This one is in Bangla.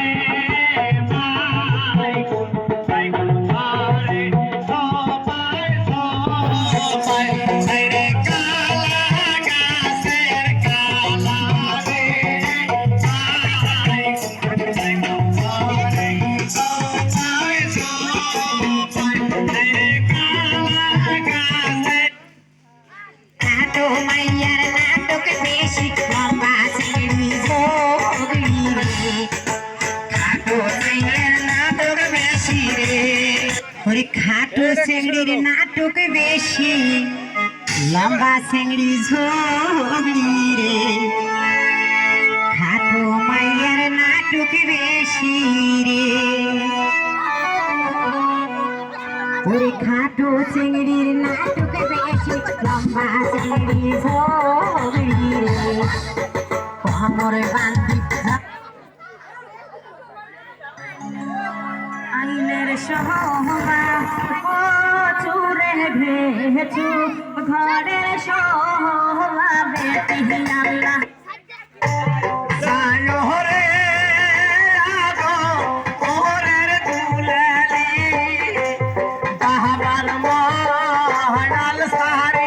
Bye. চিংড়ির নাটক বেশি লম্বা চিংড়ি ঝোগলি রে। খাটো মাইয়ার নাটক বেশি রে ওরে খাটো চিংড়ির নাটক বেশি লম্বা চিংড়ি ঝোড়ি রে। বান্ধি আইনের সহবা চুরে ঘরের সহবা বেটি আল্লাহ সায়রে